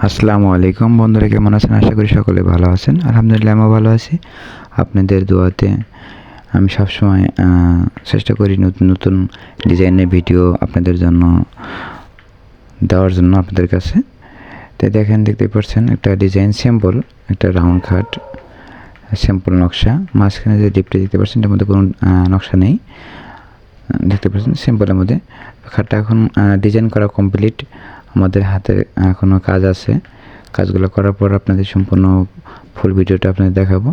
আসসালামু আলাইকুম। বন্ধুরা, কেমন আছেন? আশা করি সকলে ভালো আছেন। আলহামদুলিল্লাহ, আমিও ভালো আছি। আপনাদের দোয়াতে আমি সবসময় চেষ্টা করি নতুন নতুন ডিজাইনের ভিডিও আপনাদের জন্য দেওয়ার জন্য আপনাদের কাছে। তো দেখেন, দেখতে পাচ্ছেন, একটা ডিজাইন সিম্পল, একটা রাউন্ড খাট, সিম্পল নকশা। মাঝখানে যে ডিপটা দেখতে পাচ্ছেন, এটার মধ্যে কোনো নকশা নেই। দেখতে পাচ্ছেন, সিম্পলের মধ্যে। খাটটা এখন ডিজাইন করা কমপ্লিট। আমাদের হাতে এখনও কাজ আছে। কাজগুলো করার পর আপনাদের সম্পূর্ণ ফুল ভিডিওটা আপনাদের দেখাবো।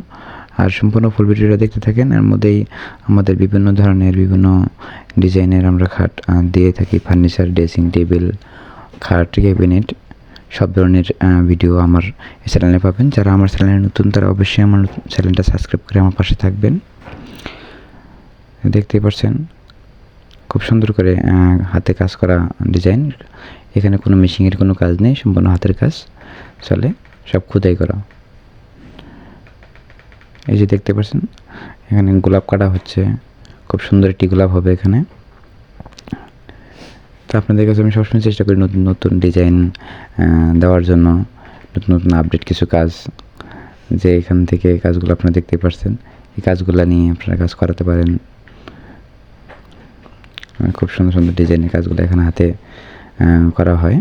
আর সম্পূর্ণ ফুল ভিডিওটা দেখতে থাকেন, এর মধ্যেই আমাদের বিভিন্ন ধরনের বিভিন্ন ডিজাইনের আমরা খাট দিয়ে থাকি। ফার্নিচার ড্রেসিং টেবিল খাট ক্যাবিনেট সব ধরনের ভিডিও আমার চ্যানেলে পাবেন। যারা আমার চ্যানেলে নতুন, তারা অবশ্যই আমার চ্যানেলটা সাবস্ক্রাইব করে আমার পাশে থাকবেন। দেখতেই পাচ্ছেন, খুব সুন্দর করে হাতে কাজ করা ডিজাইন এখানে কোনো মেশিনের কোনো কাজ নেই, সম্পূর্ণ হাতের কাজ চলে, সব খুদাই করা। এই যে দেখতে পাচ্ছেন, এখানে গোলাপ কাটা হচ্ছে, খুব সুন্দর একটি গোলাপ হবে এখানে। তো আপনাদের কাছে আমি সবসময় চেষ্টা করি নতুন নতুন ডিজাইন দেওয়ার জন্য, নতুন নতুন আপডেট কিছু কাজ। যে এখান থেকে কাজগুলো আপনারা দেখতে পাচ্ছেন, এই কাজগুলো নিয়ে আপনারা কাজ করাতে পারেন। খুব সুন্দর সুন্দর ডিজাইনের কাজগুলো এখানে হাতে করা হয়।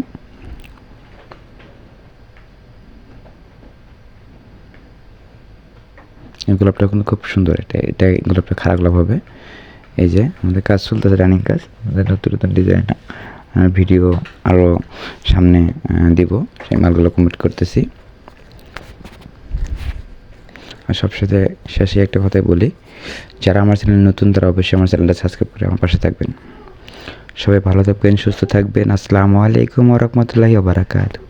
এই গোলাপটা কিন্তু খুব সুন্দর। এটা এটা গোলাপটা খারাপ গোলাপ হবে। এই যে আমাদের কাজ চলতেছে রানিং কাজ। নতুন নতুন ডিজাইন ভিডিও আরও সামনে দিব। সেই মালগুলো কমপ্লিট করতেছি। আর সবসাথে শেষে একটা কথাই বলি, যারা আমার চ্যানেল নতুন, তারা অবশ্যই আমার চ্যানেলটা সাবস্ক্রাইব করে আমার পাশে থাকবেন। সবাই ভালো থাকবেন সুস্থ থাকবেন। আসসালামু আলাইকুম ওরহমতুল্লাহি বারাকাতু